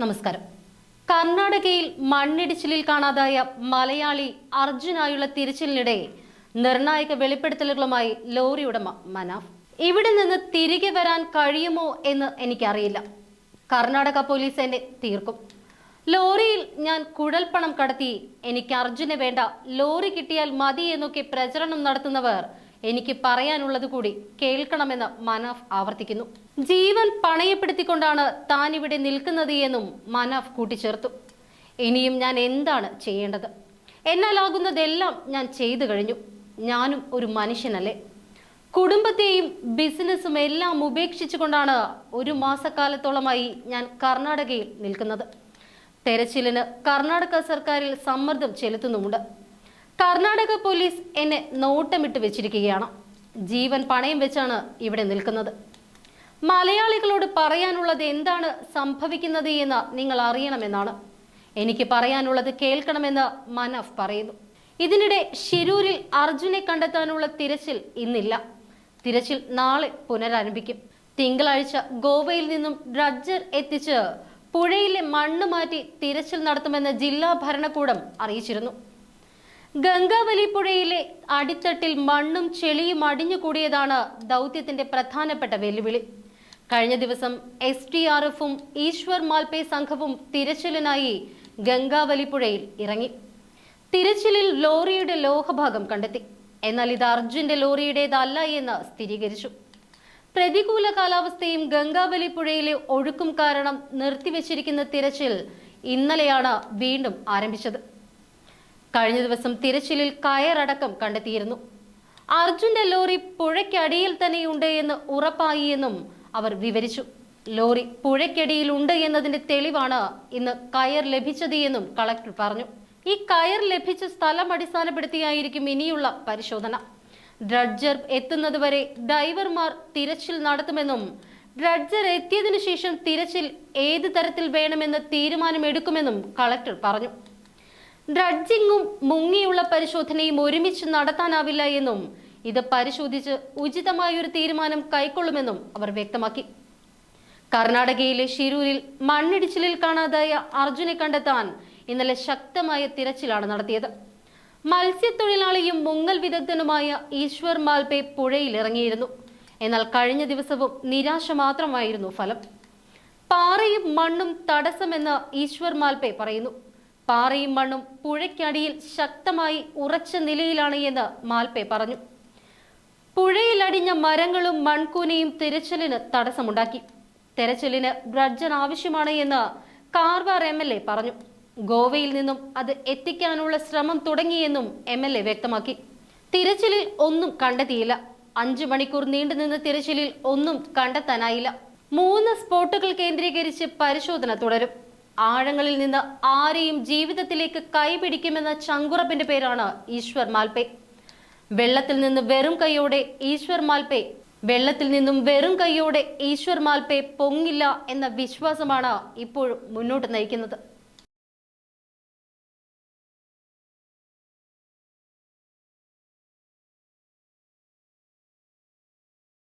നമസ്കാരം. കർണാടകയിൽ മണ്ണിടിച്ചിലിൽ കാണാതായ മലയാളി അർജുനായുള്ള തിരച്ചിലിനിടെ നിർണായക വെളിപ്പെടുത്തലുകളുമായി ലോറി ഉടമ മനാഫ്. ഇവിടെ നിന്ന് തിരികെ വരാൻ കഴിയുമോ എന്ന് എനിക്കറിയില്ല. കർണാടക പോലീസ് എന്നെ തീർക്കും. ലോറിയിൽ ഞാൻ കുഴൽപ്പണം കടത്തി എനിക്ക് അർജുനെ വേണ്ട ലോറി കിട്ടിയാൽ മതി എന്നൊക്കെ പ്രചരണം നടത്തുന്നവർ എനിക്ക് പറയാനുള്ളത് കൂടി കേൾക്കണമെന്ന് മനാഫ് ആവർത്തിക്കുന്നു. ജീവൻ പണയപ്പെടുത്തിക്കൊണ്ടാണ് താൻ ഇവിടെ നിൽക്കുന്നത് എന്നും മനാഫ് കൂട്ടിച്ചേർത്തു. ഇനിയും ഞാൻ എന്താണ് ചെയ്യേണ്ടത്? എന്നാലാകുന്നതെല്ലാം ഞാൻ ചെയ്തു കഴിഞ്ഞു. ഞാനും ഒരു മനുഷ്യനല്ലേ. കുടുംബത്തെയും ബിസിനസ്സും എല്ലാം ഉപേക്ഷിച്ചുകൊണ്ടാണ് ഒരു മാസക്കാലത്തോളമായി ഞാൻ കർണാടകയിൽ നിൽക്കുന്നത്. തെരച്ചിലിന് കർണാടക സർക്കാരിൽ സമ്മർദ്ദം ചെലുത്തുന്നുമുണ്ട്. കർണാടക പോലീസ് എന്നെ നോട്ടമിട്ട് വെച്ചിരിക്കുകയാണ്. ജീവൻ പണയം വെച്ചാണ് ഇവിടെ നിൽക്കുന്നത്. മലയാളികളോട് പറയാനുള്ളത് എന്താണ് സംഭവിക്കുന്നത് എന്ന് നിങ്ങൾ അറിയണമെന്നാണ്. എനിക്ക് പറയാനുള്ളത് കേൾക്കണമെന്ന് മനഫ് പറയുന്നു. ഇതിനിടെ ഷിരൂരിൽ അർജുനെ കണ്ടെത്താനുള്ള തിരച്ചിൽ ഇന്നില്ല. തിരച്ചിൽ നാളെ പുനരാരംഭിക്കും. തിങ്കളാഴ്ച ഗോവയിൽ നിന്നും ഡ്രഡ്ജർ എത്തിച്ച് പുഴയിലെ മണ്ണ് മാറ്റി തിരച്ചിൽ നടത്തുമെന്ന് ജില്ലാ ഭരണകൂടം അറിയിച്ചിരുന്നു. ഗംഗാവലി പുഴയിലെ അടിത്തട്ടിൽ മണ്ണും ചെളിയും അടിഞ്ഞുകൂടിയതാണ് ദൗത്യത്തിന്റെ പ്രധാനപ്പെട്ട വെല്ലുവിളി. കഴിഞ്ഞ ദിവസം എസ് ടി ആർ എഫും ഈശ്വർ മാൽപേ സംഘവും തിരച്ചിലിനായി ഗംഗാവലി പുഴയിൽ ഇറങ്ങി. തിരച്ചിലിൽ ലോറിയുടെ ലോഹഭാഗം കണ്ടെത്തി. എന്നാൽ ഇത് അർജുന്റെ ലോറിയുടേതല്ല എന്ന് സ്ഥിരീകരിച്ചു. പ്രതികൂല കാലാവസ്ഥയും ഗംഗാവലി പുഴയിലെ ഒഴുക്കും കാരണം നിർത്തിവെച്ചിരിക്കുന്ന തിരച്ചിൽ ഇന്നലെയാണ് വീണ്ടും ആരംഭിച്ചത്. കഴിഞ്ഞ ദിവസം തിരച്ചിലിൽ കയറടക്കം കണ്ടെത്തിയിരുന്നു. അർജുന്റെ ലോറി പുഴയ്ക്കടിയിൽ തന്നെയുണ്ട് എന്ന് ഉറപ്പായി എന്നും അവർ വിവരിച്ചു. ലോറി പുഴയ്ക്കടിയിൽ ഉണ്ട് എന്നതിന്റെ തെളിവാണ് ഇന്ന് കയർ ലഭിച്ചത് എന്നും കളക്ടർ പറഞ്ഞു. ഈ കയർ ലഭിച്ച സ്ഥലം അടിസ്ഥാനപ്പെടുത്തിയായിരിക്കും ഇനിയുള്ള പരിശോധന. ഡ്രഡ്ജർ എത്തുന്നതുവരെ ഡൈവർമാർ തിരച്ചിൽ നടത്തുമെന്നും ഡ്രഡ്ജർ എത്തിയതിനു ശേഷം തിരച്ചിൽ ഏത് തരത്തിൽ വേണമെന്ന് തീരുമാനമെടുക്കുമെന്നും കളക്ടർ പറഞ്ഞു. ഡ്രഡ്ജിങ്ങും മുങ്ങിയുള്ള പരിശോധനയും ഒരുമിച്ച് നടത്താനാവില്ല എന്നും ഇത് പരിശോധിച്ച് ഉചിതമായൊരു തീരുമാനം കൈക്കൊള്ളുമെന്നും അവർ വ്യക്തമാക്കി. കർണാടകയിലെ ഷിരൂരിൽ മണ്ണിടിച്ചിലിൽ കാണാതായ അർജുനെ കണ്ടെത്താൻ ഇന്നലെ ശക്തമായ തിരച്ചിലാണ് നടത്തിയത്. മത്സ്യത്തൊഴിലാളിയും മുങ്ങൽ വിദഗ്ധനുമായ ഈശ്വർ മാൽപേ പുഴയിലിറങ്ങിയിരുന്നു. എന്നാൽ കഴിഞ്ഞ ദിവസവും നിരാശ മാത്രമായിരുന്നു ഫലം. പാറയും മണ്ണും തടസ്സമെന്ന് ഈശ്വർ മാൽപേ പറയുന്നു. പാറയും മണ്ണും പുഴയ്ക്കടിയിൽ ശക്തമായി ഉറച്ച നിലയിലാണ് എന്ന് മാൽപേ പറഞ്ഞു. പുഴയിലടിഞ്ഞ മരങ്ങളും മൺകൂനയും തിരച്ചിലിന് തടസ്സമുണ്ടാക്കി. തെരച്ചിലിന് ബ്രഡ്ജൻ ആവശ്യമാണ് എന്ന് കാർവാർ എം എൽ എ പറഞ്ഞു. ഗോവയിൽ നിന്നും അത് എത്തിക്കാനുള്ള ശ്രമം തുടങ്ങിയെന്നും എം എൽ എ വ്യക്തമാക്കി. തിരച്ചിലിൽ ഒന്നും കണ്ടെത്തിയില്ല. അഞ്ചു മണിക്കൂർ നീണ്ടുനിന്ന തിരച്ചിലിൽ ഒന്നും കണ്ടെത്താനായില്ല. മൂന്ന് സ്പോട്ടുകൾ കേന്ദ്രീകരിച്ച് പരിശോധന തുടരും. ആഴങ്ങളിൽ നിന്ന് ആരെയും ജീവിതത്തിലേക്ക് കൈപിടിക്കുമെന്ന ചങ്കുറപ്പിന്റെ പേരാണ് ഈശ്വർ മാൽപേ. വെള്ളത്തിൽ നിന്ന് വെറും കൈയോടെ ഈശ്വർ മാൽപേ വെള്ളത്തിൽ നിന്നും വെറും കൈയോടെ ഈശ്വർ മാൽപേ പൊങ്ങില്ല എന്ന വിശ്വാസമാണ് ഇപ്പോഴും മുന്നോട്ട് നയിക്കുന്നത്.